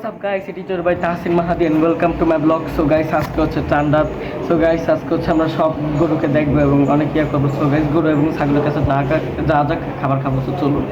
What's guys এটি it ভাই Tahsin Mahadi and welcome to my vlog so guys আজকে হচ্ছে চান্দাত। সো গাইস আজকে হচ্ছে আমরা সব গরুকে দেখব এবং অনেক ইয়ে করব। সো গাইস গরু এবং ছাগলের কাছে যা যা যা খাবার খাব, তো চলুন।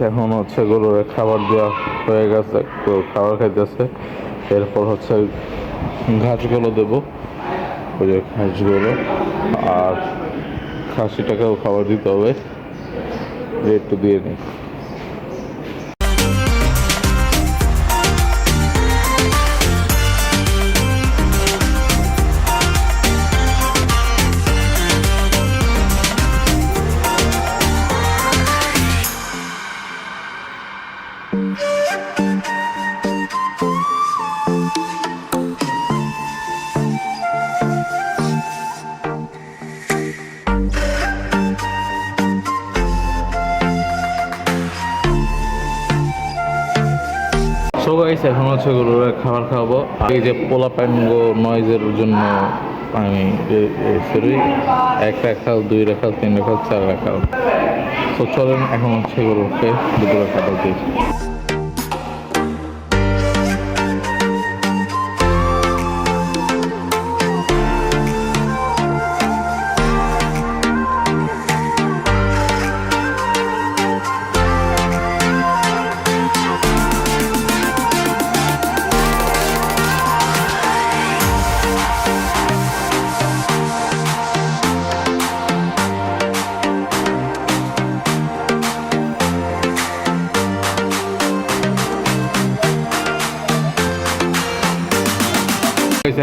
গাইস এখন হচ্ছে গরুর খাবার দেওয়া হয়ে গেছে খাবার খাইতেছে। এরপর হচ্ছে ঘাসগুলো দেবো। ওই যে ঘাসগুলো। আর খাসিটাকেও খাবার দিতে হবে। রেট একটু দিয়ে নিই। সো গাইস এখন হচ্ছে খাবার খাব এই যে পোলা প্যানগো নয়েজের জন্য আমি এক রাখাল দুই রাখাল তিন রাখাল চার রাখাল তো চলেন, এখন হচ্ছে গরুকে দুপুরে খাবার দিই।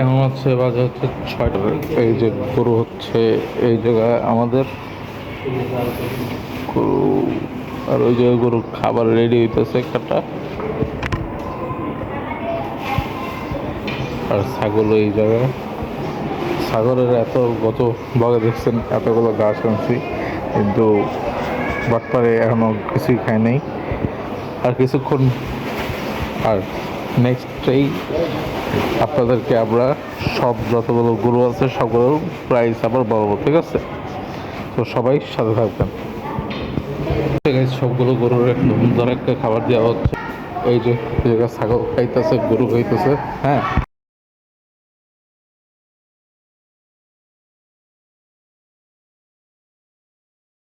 এখন হচ্ছে বাজে হচ্ছে ছয়টা। এই যে গরু হচ্ছে এই জায়গায় আমাদের। গরু আর ওই জায়গায় গরু খাবার রেডি হইতেছে একটা। আর ছাগল এই জায়গায়। ছাগলের এত গত বাগে দেখছেন, এতগুলো গাছ আনছি। কিন্তু বাটপারে এখনও কিছুই খায় নাই। আর কিছুক্ষণ আর নেক্সটেই আপনাদেরকে আমরা সব যতগুলো গরু আছে সবগুলোর প্রাইস আবার বলব ঠিক আছে? তো সবাই সাথে থাকবেন। সবগুলো গরুর একটা খাবার দেওয়া হচ্ছে। এই যে ছাগল খাইতেছে, গরু খাইতেছে হ্যাঁ?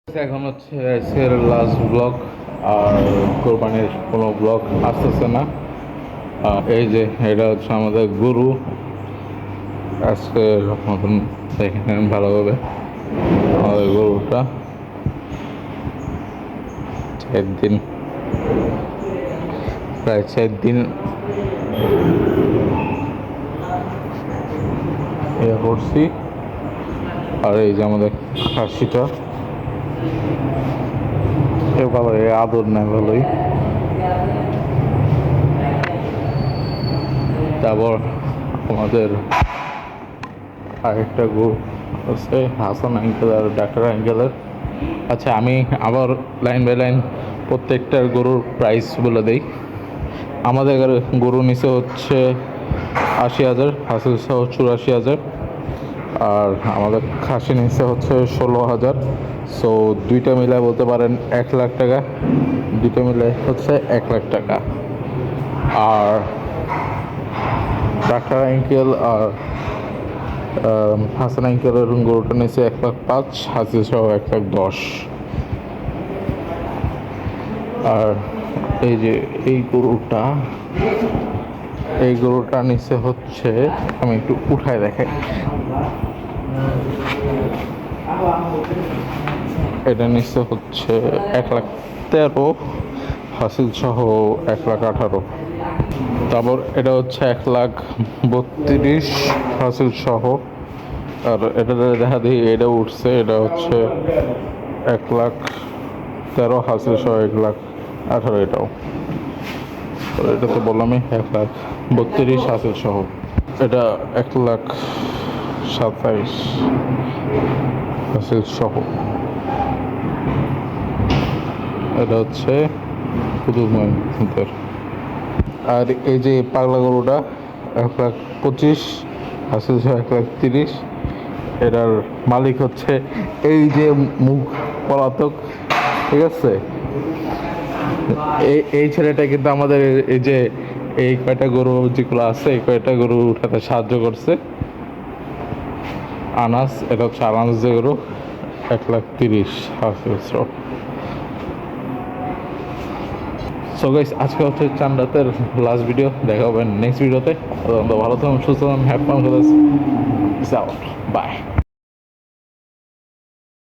এখন হচ্ছে লাস্ট ব্লগ আর কোরবানির কোনো ব্লগ আসতেছে না। এই যে, এটা হচ্ছে আমাদের গরু। আজকে মতন দেখে নেন ভালোভাবে আমাদের গরুটা। চার দিন, প্রায় চার দিন করছি আর এই যে আমাদের খাসিটা এ ভালো আদর নেয় ভালোই। তারপর আমাদের আরেকটা গরু আছে, হাসান আঙ্কেল আর ডাক্তার আঙ্কেলের আচ্ছা আমি আবার লাইন বাই লাইন প্রত্যেকটার গরুর প্রাইস বলে দেই। আমাদের গরু নিচে হচ্ছে আশি হাজার, হাসিল সহ চুরাশি হাজার। আর আমাদের খাসি নিচে হচ্ছে ষোলো হাজার। সো দুইটা মিলায় বলতে পারেন এক লাখ টাকা। দুইটা মিলে হচ্ছে এক লাখ টাকা। আর ডাক্তার আঙ্কেল আর হাসান আঙ্কেলের গরুটা নিচে এক লাখ পাঁচ হাসিল সহ এক লাখ দশ। আর এই যে এই গরুটা এই গরুটা নিচে হচ্ছে, আমি একটু উঠায় দেখাই। এটা নিচে হচ্ছে এক লাখ তেরো হাসিল সহ এক লাখ আঠারো। তারপর এটা হচ্ছে এক লাখ বত্রিশ হাসিল সহ। আর এটা দেখা দিই এটা উঠছে, এটা হচ্ছে এক লাখ তেরো, হাসিল সহ এক লাখ আঠারো এটাও। এটা তো বললামই এক লাখ বত্রিশ, হাসিল সহ। এটা এক লাখ সাতাইশ হাসিল সহ। এটা হচ্ছে পুদুমন্তের আর এই যে পাগলা গরুটা, এক লাখ পঁচিশ সহ এক লাখ তিরিশ, এটার মালিক হচ্ছে এই যে মুখ পলাতক, ঠিক আছে? এই এই ছেলেটা কিন্তু আমাদের এই যে, এই কয়টা গরু যেগুলো আছে, এই কয়টা গরু উঠাতে সাহায্য করছে? আনাস, এটা হচ্ছে আনাস যে গরু, এক লাখ তিরিশ সহ সো গাইস আজকে হচ্ছে চান্দাতের লাস্ট ভিডিও দেখা হবে নেক্সট ভিডিওতে ভালো থাকুন, সুস্থ থাকুন হ্যাপি ফান বাই